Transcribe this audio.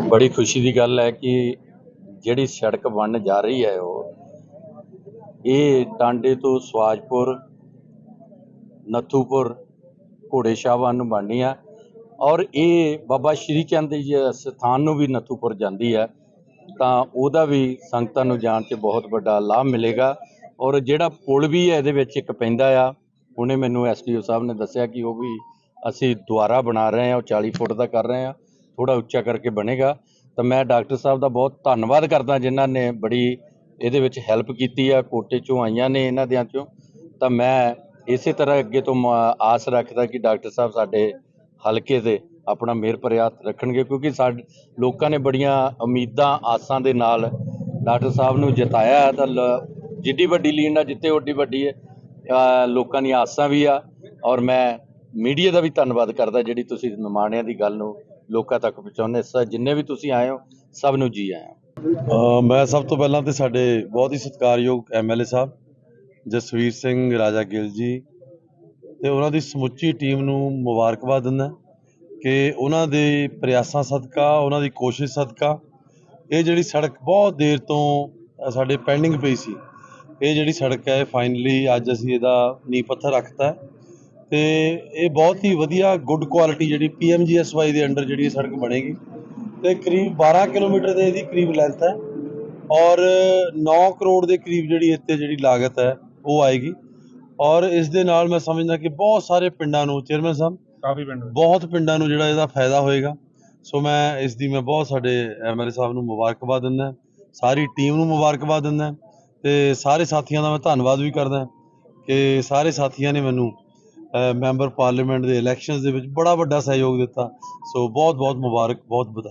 ਬੜੀ ਖੁਸ਼ੀ ਦੀ ਗੱਲ ਹੈ ਕਿ ਜਿਹੜੀ ਸੜਕ ਬਣਨ ਜਾ ਰਹੀ ਹੈ ਉਹ, ਇਹ ਟਾਂਡੇ ਤੋਂ ਸਵਾਜਪੁਰ, ਨੱਥੂਪੁਰ ਘੋੜੇ ਸ਼ਾਹਬਾਨ ਨੂੰ ਬਣਨੀ ਆ ਔਰ ਇਹ ਬਾਬਾ ਸ਼੍ਰੀ ਚੰਦ ਜੀ ਸਥਾਨ ਨੂੰ ਵੀ ਨੱਥੂਪੁਰ ਜਾਂਦੀ ਹੈ ਤਾਂ ਉਹਦਾ ਵੀ ਸੰਗਤਾਂ ਨੂੰ ਜਾਣ 'ਤੇ ਬਹੁਤ ਵੱਡਾ ਲਾਭ ਮਿਲੇਗਾ ਔਰ ਜਿਹੜਾ ਪੁਲ ਵੀ ਹੈ ਇਹਦੇ ਵਿੱਚ ਇੱਕ ਪੈਂਦਾ ਆ, ਉਹਨੇ ਮੈਨੂੰ ਐਸਡੀਓ ਸਾਹਿਬ ਨੇ ਦੱਸਿਆ ਕਿ ਉਹ ਵੀ ਅਸੀਂ ਦੁਆਰਾ ਬਣਾ ਰਹੇ ਹਾਂ, ਉਹ 40 ਫੁੱਟ ਦਾ ਕਰ ਰਹੇ ਹਾਂ। ਥੋੜਾ ਉੱਚਾ ਕਰਕੇ ਬਣੇਗਾ, ਤਾਂ ਮੈਂ ਡਾਕਟਰ ਸਾਹਿਬ ਦਾ ਬਹੁਤ ਧੰਨਵਾਦ ਕਰਦਾ ਜਿਨ੍ਹਾਂ ਨੇ ਬੜੀ ਇਹਦੇ ਵਿੱਚ ਹੈਲਪ ਕੀਤੀ ਆ, ਕੋਟੇ ਚੋਂ ਆਈਆਂ ਨੇ ਇਹਨਾਂ ਦਿਆਂ ਚੋਂ। ਤਾਂ ਮੈਂ ਇਸੇ ਤਰ੍ਹਾਂ ਅੱਗੇ ਤੋਂ ਮ- ਆਸ ਰੱਖਦਾ ਕਿ ਡਾਕਟਰ ਸਾਹਿਬ ਸਾਡੇ ਹਲਕੇ ਦੇ ਆਪਣਾ ਮਿਹਰ ਪ੍ਰਯਾਤ ਰੱਖਣਗੇ, ਕਿਉਂਕਿ ਸਾਡੇ, ਲੋਕਾਂ ਨੇ ਬੜੀਆਂ ਉਮੀਦਾਂ, ਆਸਾਂ ਦੇ ਨਾਲ ਡਾਕਟਰ ਸਾਹਿਬ ਨੂੰ ਜਿਤਾਇਆ ਤਾਂ ਲ- ਜਿੱਡੀ ਵੱਡੀ ਲੀਡ ਨਾਲ ਜਿੱਤੇ ਓਡੀ ਵੱਡੀ ਹੈ ਲੋਕਾਂ ਦੀਆਂ ਆਸਾਂ ਵੀ ਆ। ਔਰ ਮੈਂ ਮੀਡੀਆ ਦਾ ਵੀ ਧੰਨਵਾਦ ਕਰਦਾ ਜਿਹੜੀ ਤੁਸੀਂ ਨਿਮਾਣਿਆਂ ਦੀ ਗੱਲ ਨੂੰ ਲੋਕਾਂ ਤੱਕ ਪਹੁੰਚਾਉਂਦੇ ਸ ਜਿੰਨੇ ਵੀ ਤੁਸੀਂ ਆਏ ਹੋ ਸਭ ਨੂੰ ਜੀ ਆਇਆਂ ਅ, ਮੈਂ ਸਭ ਤੋਂ ਪਹਿਲਾਂ ਤੇ ਸਾਡੇ ਬਹੁਤ ਹੀ ਸਤਿਕਾਰਯੋਗ ਐਮਐਲਏ ਸਾਹਿਬ ਜਸਵੀਰ ਸਿੰਘ ਰਾਜਾ ਗਿੱਲ ਜੀ ਤੇ ਉਹਨਾਂ ਦੀ ਸਮੁੱਚੀ ਟੀਮ ਨੂੰ ਮੁਬਾਰਕਬਾਦ ਦਿੰਦਾ ਕਿ ਉਹਨਾਂ ਦੇ ਪ੍ਰਯਾਸਾਂ ਸਦਕਾ ਉਹਨਾਂ ਦੀ ਕੋਸ਼ਿਸ਼ ਸਦਕਾ। ਇਹ ਜਿਹੜੀ ਸੜਕ ਬਹੁਤ ਦੇਰ ਤੋਂ ਸਾਡੇ ਪੈਂਡਿੰਗ ਪਈ ਸੀ। ਇਹ ਜਿਹੜੀ ਸੜਕ ਹੈ ਫਾਈਨਲੀ ਅੱਜ ਅਸੀਂ ਇਹਦਾ ਨੀਂਹ ਪੱਥਰ ਰੱਖਤਾ ਤੇ ਇਹ ਬਹੁਤ ਹੀ ਵਧੀਆ ਗੁੱਡ ਕੁਆਲਿਟੀ ਜਿਹੜੀ ਪੀਐਮਜੀਐਸਵਾਈ ਦੇ ਅੰਡਰ ਜਿਹੜੀ ਸੜਕ ਬਣੇਗੀ। ਤੇ ਕਰੀਬ 12 ਕਿਲੋਮੀਟਰ ਦੇ ਇਹਦੀ ਕਰੀਬ ਲੈਂਥ ਹੈ ਔਰ 9 ਕਰੋੜ ਦੇ ਕਰੀਬ ਜਿਹੜੀ ਇੱਥੇ ਜਿਹੜੀ ਲਾਗਤ ਹੈ ਉਹ ਆਏਗੀ। ਔਰ ਇਸ ਦੇ ਨਾਲ ਮੈਂ ਸਮਝਦਾ ਕਿ ਬਹੁਤ ਸਾਰੇ ਪਿੰਡਾਂ ਨੂੰ ਚੇਅਰਮੈਨ ਸਾਹਿਬ ਕਾਫੀ ਪਿੰਡ ਬਹੁਤ ਪਿੰਡਾਂ ਨੂੰ ਜਿਹੜਾ ਇਹਦਾ ਫਾਇਦਾ ਹੋਏਗਾ। ਸੋ ਮੈਂ ਇਸ ਦੀ ਮੈਂ ਬਹੁਤ ਸਾਡੇ ਐਮਐਲਏ ਸਾਹਿਬ ਨੂੰ ਮੁਬਾਰਕਬਾਦ ਦਿੰਦਾ ਸਾਰੀ ਟੀਮ ਨੂੰ ਮੁਬਾਰਕਬਾਦ ਦਿੰਦਾ ਤੇ ਸਾਰੇ ਸਾਥੀਆਂ ਦਾ ਮੈਂ ਧੰਨਵਾਦ ਵੀ ਕਰਦਾ ਕਿ ਸਾਰੇ ਸਾਥੀਆਂ ਨੇ ਮੈਨੂੰ ਮੈਂਬਰ ਪਾਰਲੀਮੈਂਟ ਦੇ ਇਲੈਕਸ਼ਨਸ ਦੇ ਵਿੱਚ ਬੜਾ ਵੱਡਾ ਸਹਿਯੋਗ ਦਿੱਤਾ। ਸੋ ਬਹੁਤ ਬਹੁਤ ਮੁਬਾਰਕ, ਬਹੁਤ ਵਧਾਈ